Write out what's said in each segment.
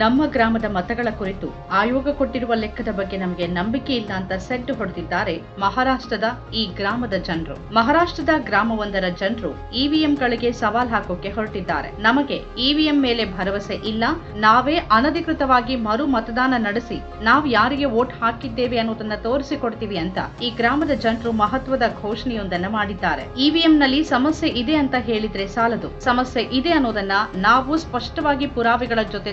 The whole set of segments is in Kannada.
ನಮ್ಮ ಗ್ರಾಮದ ಮತಗಳ ಕುರಿತು ಆಯೋಗ ಕೊಟ್ಟಿರುವ ಲೆಕ್ಕದ ಬಗ್ಗೆ ನಮಗೆ ನಂಬಿಕೆ ಇಲ್ಲ ಅಂತ ಸೆಡ್ಡು ಹೊಡೆದಿದ್ದಾರೆ ಮಹಾರಾಷ್ಟ್ರದ ಈ ಗ್ರಾಮದ ಜನರು. ಮಹಾರಾಷ್ಟ್ರದ ಗ್ರಾಮವೊಂದರ ಜನರು ಇವಿಎಂಗಳಿಗೆ ಸವಾಲ್ ಹಾಕೋಕೆ ಹೊರಟಿದ್ದಾರೆ. ನಮಗೆ ಇವಿಎಂ ಮೇಲೆ ಭರವಸೆ ಇಲ್ಲ. ನಾವೇ ಅನಧಿಕೃತವಾಗಿ ಮರು ಮತದಾನ ನಡೆಸಿ ನಾವು ಯಾರಿಗೆ ವೋಟ್ ಹಾಕಿದ್ದೇವೆ ಅನ್ನೋದನ್ನ ತೋರಿಸಿಕೊಡ್ತೀವಿ ಅಂತ ಈ ಗ್ರಾಮದ ಜನರು ಮಹತ್ವದ ಘೋಷಣೆಯೊಂದನ್ನ ಮಾಡಿದ್ದಾರೆ. ಇವಿಎಂ ನಲ್ಲಿ ಸಮಸ್ಯೆ ಇದೆ ಅಂತ ಹೇಳಿದ್ರೆ ಸಾಲದು. ಸಮಸ್ಯೆ ಇದೆ ಅನ್ನೋದನ್ನ ನಾವು ಸ್ಪಷ್ಟವಾಗಿ ಪುರಾವೆಗಳ ಜೊತೆ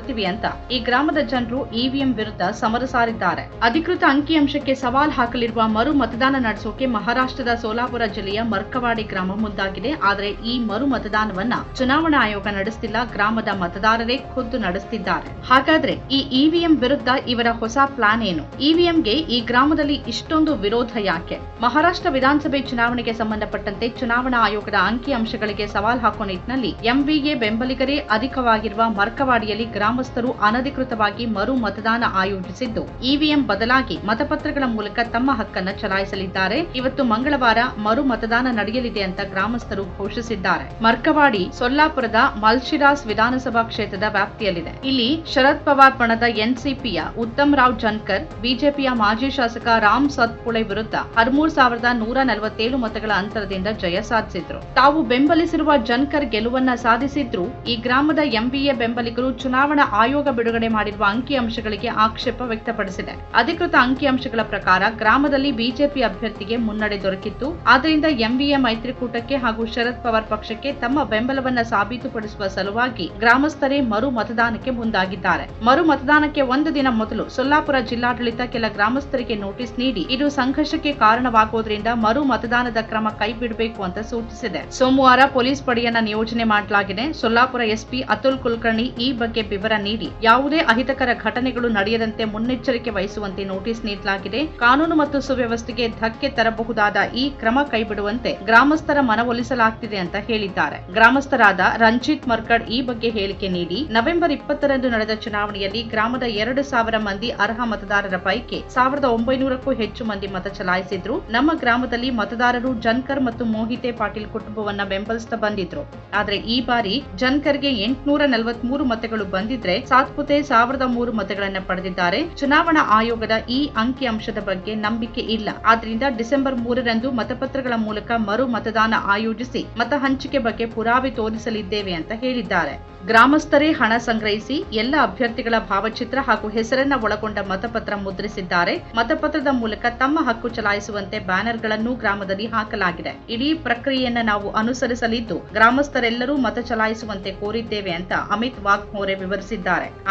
ತೋರಿಸಿಕೊಡ್ತೀವಿ ಅಂತ. ಈ ಗ್ರಾಮದ ಜನರು ಇವಿಎಂ ವಿರುದ್ಧ ಸಮರ ಸಾರಿದ್ದಾರೆ. ಅಧಿಕೃತ ಅಂಕಿಅಂಶಕ್ಕೆ ಸವಾಲ್ ಹಾಕಲಿರುವ ಮರು ಮತದಾನ ನಡೆಸೋಕೆ ಮಹಾರಾಷ್ಟ್ರದ ಸೋಲಾಪುರ ಜಿಲ್ಲೆಯ ಮರ್ಕವಾಡಿ ಗ್ರಾಮ ಮುಂದಾಗಿದೆ. ಆದರೆ ಈ ಮರು ಮತದಾನವನ್ನ ಚುನಾವಣಾ ಆಯೋಗ ನಡೆಸುತ್ತಿಲ್ಲ ಗ್ರಾಮದ ಮತದಾರರೇ ಖುದ್ದು ನಡೆಸುತ್ತಿದ್ದಾರೆ ಹಾಗಾದ್ರೆ ಈ ಇವಿಎಂ ವಿರುದ್ಧ ಇವರ ಹೊಸ ಪ್ಲಾನ್ ಏನು? ಇವಿಎಂಗೆ ಈ ಗ್ರಾಮದಲ್ಲಿ ಇಷ್ಟೊಂದು ವಿರೋಧ ಯಾಕೆ? ಮಹಾರಾಷ್ಟ್ರ ವಿಧಾನಸಭೆ ಚುನಾವಣೆಗೆ ಸಂಬಂಧಪಟ್ಟಂತೆ ಚುನಾವಣಾ ಆಯೋಗದ ಅಂಕಿ ಅಂಶಗಳಿಗೆ ಸವಾಲ್ ಹಾಕುವ ನಿಟ್ಟಿನಲ್ಲಿ ಎಂವಿಎ ಬೆಂಬಲಿಗರೇ ಅಧಿಕವಾಗಿರುವ ಮರ್ಕವಾಡಿಯಲ್ಲಿ ಗ್ರಾಮಸ್ಥರು ಅನಧಿಕೃತವಾಗಿ ಮರು ಮತದಾನ ಆಯೋಜಿಸಿದ್ದು, ಇವಿಎಂ ಬದಲಾಗಿ ಮತಪತ್ರಗಳ ಮೂಲಕ ತಮ್ಮ ಹಕ್ಕನ್ನ ಚಲಾಯಿಸಲಿದ್ದಾರೆ. ಇವತ್ತು ಮಂಗಳವಾರ ಮರು ಮತದಾನ ನಡೆಯಲಿದೆ ಅಂತ ಗ್ರಾಮಸ್ಥರು ಘೋಷಿಸಿದ್ದಾರೆ. ಮರ್ಕವಾಡಿ, ಸೊಲ್ಲಾಪುರದ ಮಲ್ಶಿರಾಸ್ ವಿಧಾನಸಭಾ ಕ್ಷೇತ್ರದ ವ್ಯಾಪ್ತಿಯಲ್ಲಿದೆ. ಇಲ್ಲಿ ಶರದ್ ಪವಾರ್ ಬಣದ ಎನ್ಸಿಪಿಯ ಉತ್ತಮ್ ರಾವ್ ಜನ್ಕರ್, ಬಿಜೆಪಿಯ ಮಾಜಿ ಶಾಸಕ ರಾಮ್ ಸತ್ಪುಳೆ ವಿರುದ್ಧ ಹದಿಮೂರು ಸಾವಿರದ ನೂರ ನಲವತ್ತೇಳು ಮತಗಳ ಅಂತರದಿಂದ ಜಯ ಸಾಧಿಸಿದ್ರು. ತಾವು ಬೆಂಬಲಿಸಿರುವ ಜನ್ಕರ್ ಗೆಲುವನ್ನ ಸಾಧಿಸಿದ್ರು. ಈ ಗ್ರಾಮದ ಎಂಬಿಎ ಬೆಂಬಲಿಗರು ಚುನಾವಣಾ ಆಯೋಗ ಬಿಡುಗಡೆ ಮಾಡಿರುವ ಅಂಕಿಅಂಶಗಳಿಗೆ ಆಕ್ಷೇಪ ವ್ಯಕ್ತಪಡಿಸಿದೆ. ಅಧಿಕೃತ ಅಂಕಿಅಂಶಗಳ ಪ್ರಕಾರ ಗ್ರಾಮದಲ್ಲಿ ಬಿಜೆಪಿ ಅಭ್ಯರ್ಥಿಗೆ ಮುನ್ನಡೆ ದೊರಕಿತ್ತು. ಆದ್ದರಿಂದ ಎಂವಿಎ ಮೈತ್ರಿಕೂಟಕ್ಕೆ ಹಾಗೂ ಶರದ್ ಪವಾರ್ ಪಕ್ಷಕ್ಕೆ ತಮ್ಮ ಬೆಂಬಲವನ್ನ ಸಾಬೀತುಪಡಿಸುವ ಸಲುವಾಗಿ ಗ್ರಾಮಸ್ಥರೇ ಮರು ಮತದಾನಕ್ಕೆ ಮುಂದಾಗಿದ್ದಾರೆ. ಮರು ಮತದಾನಕ್ಕೆ ಒಂದು ದಿನ ಮೊದಲು ಸೊಲ್ಲಾಪುರ ಜಿಲ್ಲಾಡಳಿತ ಕೆಲ ಗ್ರಾಮಸ್ಥರಿಗೆ ನೋಟಿಸ್ ನೀಡಿ, ಇದು ಸಂಘರ್ಷಕ್ಕೆ ಕಾರಣವಾಗುವುದರಿಂದ ಮರು ಮತದಾನದ ಕ್ರಮ ಕೈಬಿಡಬೇಕು ಅಂತ ಸೂಚಿಸಿದೆ. ಸೋಮವಾರ ಪೊಲೀಸ್ ಪಡೆಯನ್ನ ನಿಯೋಜನೆ ಮಾಡಲಾಗಿದೆ. ಸೊಲ್ಲಾಪುರ ಎಸ್ಪಿ ಅತುಲ್ ಕುಲಕರ್ಣಿ ಈ ಬಗ್ಗೆ ವಿವರ ನೀಡಿ. ಯಾವುದೇ ಅಹಿತಕರ ಘಟನೆಗಳು ನಡೆಯದಂತೆ ಮುನ್ನೆಚ್ಚರಿಕೆ ವಹಿಸುವಂತೆ ನೋಟಿಸ್ ನೀಡಲಾಗಿದೆ. ಕಾನೂನು ಮತ್ತು ಸುವ್ಯವಸ್ಥೆಗೆ ಧಕ್ಕೆ ತರಬಹುದಾದ ಈ ಕ್ರಮ ಕೈಬಿಡುವಂತೆ ಗ್ರಾಮಸ್ಥರ ಮನವೊಲಿಸಲಾಗ್ತಿದೆ ಅಂತ ಹೇಳಿದ್ದಾರೆ. ಗ್ರಾಮಸ್ಥರಾದ ರಂಜಿತ್ ಮರ್ಕಡ್ ಈ ಬಗ್ಗೆ ಹೇಳಿಕೆ ನೀಡಿ. ನವೆಂಬರ್ ಇಪ್ಪತ್ತರಂದು ನಡೆದ ಚುನಾವಣೆಯಲ್ಲಿ ಗ್ರಾಮದ ಎರಡು ಸಾವಿರ ಮಂದಿ ಅರ್ಹ ಮತದಾರರ ಪೈಕಿ ಸಾವಿರದ ಒಂಬೈನೂರಕ್ಕೂ ಹೆಚ್ಚು ಮಂದಿ ಮತ ಚಲಾಯಿಸಿದ್ರು. ನಮ್ಮ ಗ್ರಾಮದಲ್ಲಿ ಮತದಾರರು ಜನ್ಕರ್ ಮತ್ತು ಮೋಹಿತೆ ಪಾಟೀಲ್ ಕುಟುಂಬವನ್ನ ಬೆಂಬಲಿಸ್ತಾ ಬಂದಿದ್ರು. ಆದರೆ ಈ ಬಾರಿ ಜನ್ಕರ್ಗೆ ಎಂಟುನೂರ ನಲವತ್ಮೂರು ಮತಗಳು ಬಂದಿದ್ರೆ ಸಾತ್ಪುತೆ ಸಾವಿರದ ಮೂರು ಮತಗಳನ್ನ ಪಡೆದಿದ್ದಾರೆ. ಚುನಾವಣಾ ಆಯೋಗದ ಈ ಅಂಕಿ ಅಂಶದ ಬಗ್ಗೆ ನಂಬಿಕೆ ಇಲ್ಲ. ಆದ್ರಿಂದ ಡಿಸೆಂಬರ್ ಮೂರರಂದು ಮತಪತ್ರಗಳ ಮೂಲಕ ಮರು ಮತದಾನ ಆಯೋಜಿಸಿ ಮತ ಹಂಚಿಕೆ ಬಗ್ಗೆ ಪುರಾವೆ ತೋರಿಸಲಿದ್ದೇವೆ ಅಂತ ಹೇಳಿದ್ದಾರೆ. ಗ್ರಾಮಸ್ಥರೇ ಹಣ ಸಂಗ್ರಹಿಸಿ ಎಲ್ಲ ಅಭ್ಯರ್ಥಿಗಳ ಭಾವಚಿತ್ರ ಹಾಗೂ ಹೆಸರನ್ನ ಒಳಗೊಂಡ ಮತಪತ್ರ ಮುದ್ರಿಸಿದ್ದಾರೆ. ಮತಪತ್ರದ ಮೂಲಕ ತಮ್ಮ ಹಕ್ಕು ಚಲಾಯಿಸುವಂತೆ ಬ್ಯಾನರ್ಗಳನ್ನು ಗ್ರಾಮದಲ್ಲಿ ಹಾಕಲಾಗಿದೆ. ಇಡೀ ಪ್ರಕ್ರಿಯೆಯನ್ನ ನಾವು ಅನುಸರಿಸಲಿದ್ದು, ಗ್ರಾಮಸ್ಥರೆಲ್ಲರೂ ಮತ ಚಲಾಯಿಸುವಂತೆ ಕೋರಿದ್ದೇವೆ ಅಂತ ಅಮಿತ್ ವಾಗ್ಮೋರೆ ವಿವರಿಸಿದ್ದಾರೆ.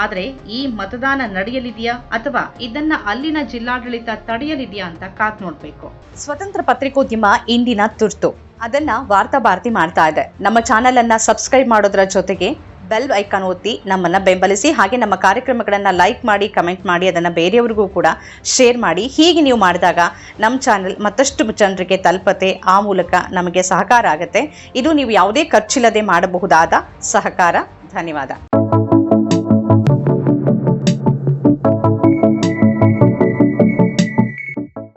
ಆದ್ರೆ ಈ ಮತದಾನ ನಡೆಯಲಿದೆಯಾ ಅಥವಾ ಇದನ್ನ ಅಲ್ಲಿನ ಜಿಲ್ಲಾಡಳಿತ ತಡೆಯಲಿದೆಯಾ ಅಂತ ಕಾತ್ ನೋಡ್ಬೇಕು. ಸ್ವತಂತ್ರ ಪತ್ರಿಕೋದ್ಯಮ ಇಂದಿನ ತುರ್ತು. ಅದನ್ನ ವಾರ್ತಾ ಭಾರತಿ ಮಾಡ್ತಾ ಇದೆ. ನಮ್ಮ ಚಾನೆಲ್ ಅನ್ನ ಸಬ್ಸ್ಕ್ರೈಬ್ ಮಾಡೋದ್ರ ಜೊತೆಗೆ ಬೆಲ್ ಐಕಾನ್ ಒತ್ತಿ ನಮ್ಮನ್ನ ಬೆಂಬಲಿಸಿ ಹಾಗೆ ನಮ್ಮ ಕಾರ್ಯಕ್ರಮಗಳನ್ನ ಲೈಕ್ ಮಾಡಿ ಕಮೆಂಟ್ ಮಾಡಿ ಅದನ್ನ ಬೇರೆಯವ್ರಿಗೂ ಕೂಡ ಶೇರ್ ಮಾಡಿ. ಹೀಗೆ ನೀವು ಮಾಡಿದಾಗ ನಮ್ಮ ಚಾನೆಲ್ ಮತ್ತಷ್ಟು ಜನರಿಗೆ ತಲುಪತೆ, ಆ ಮೂಲಕ ನಮಗೆ ಸಹಕಾರ ಆಗುತ್ತೆ. ಇದು ನೀವು ಯಾವುದೇ ಖರ್ಚಿಲ್ಲದೆ ಮಾಡಬಹುದಾದ ಸಹಕಾರ. ಧನ್ಯವಾದ.